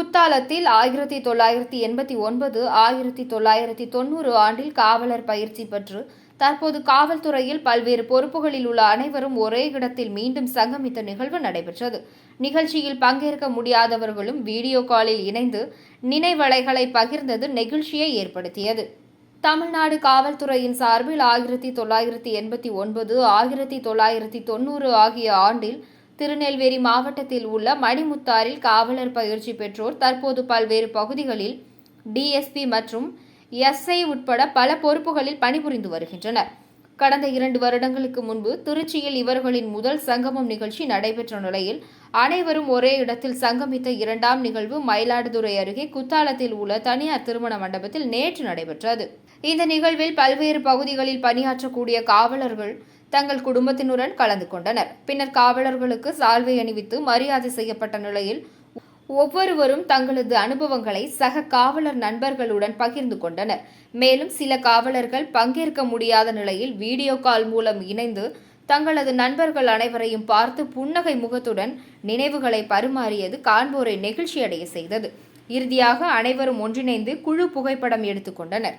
குத்தாலத்தில் ஆயிரத்தி தொள்ளாயிரத்தி எண்பத்தி ஒன்பது ஆயிரத்தி தொள்ளாயிரத்தி தொண்ணூறு ஆண்டில் காவலர் பயிற்சி பெற்று தற்போது காவல்துறையில் பல்வேறு பொறுப்புகளில் உள்ள அனைவரும் ஒரே இடத்தில் மீண்டும் சங்கமித்த நிகழ்வு நடைபெற்றது. நிகழ்ச்சியில் பங்கேற்க முடியாதவர்களும் வீடியோ காலில் இணைந்து நினைவலைகளை பகிர்ந்தது நெகிழ்ச்சியை ஏற்படுத்தியது. தமிழ்நாடு காவல்துறையின் சார்பில் ஆயிரத்தி தொள்ளாயிரத்தி எண்பத்தி ஒன்பது ஆயிரத்தி தொள்ளாயிரத்தி தொண்ணூறு ஆகிய ஆண்டில் திருநெல்வேலி மாவட்டத்தில் உள்ள மணிமுத்தாரில் காவலர் பயிற்சி பெற்றோர் தற்போது பல்வேறு பகுதிகளில் டிஎஸ்பி மற்றும் எஸ்ஐ உட்பட பல பொறுப்புகளில் பணிபுரிந்து வருகின்றனர். கடந்த இரண்டு வருடங்களுக்கு முன்பு திருச்சியில் இவர்களின் முதல் சங்கமம் நிகழ்ச்சி நடைபெற்ற நிலையில் அனைவரும் ஒரே இடத்தில் சங்கமித்த இரண்டாம் நிகழ்வு மயிலாடுதுறை அருகே குத்தாலத்தில் உள்ள தனியார் திருமண மண்டபத்தில் நேற்று நடைபெற்றது. இந்த நிகழ்வில் பல்வேறு பகுதிகளில் பணியாற்றக்கூடிய காவலர்கள் தங்கள் குடும்பத்தினருடன் கலந்து கொண்டனர். பின்னர் காவலர்களுக்கு சால்வை அணிவித்து மரியாதை செய்யப்பட்ட நிலையில் ஒவ்வொருவரும் தங்களது அனுபவங்களை சக காவலர் நண்பர்களுடன் பகிர்ந்து கொண்டனர். மேலும் சில காவலர்கள் பங்கேற்க முடியாத நிலையில் வீடியோ கால் மூலம் இணைந்து தங்களது நண்பர்கள் அனைவரையும் பார்த்து புன்னகை முகத்துடன் நினைவுகளை பரிமாறியது காண்போரை நெகிழ்ச்சியடைய செய்தது. இறுதியாக அனைவரும் ஒன்றிணைந்து குழு புகைப்படம் எடுத்துக்கொண்டனர்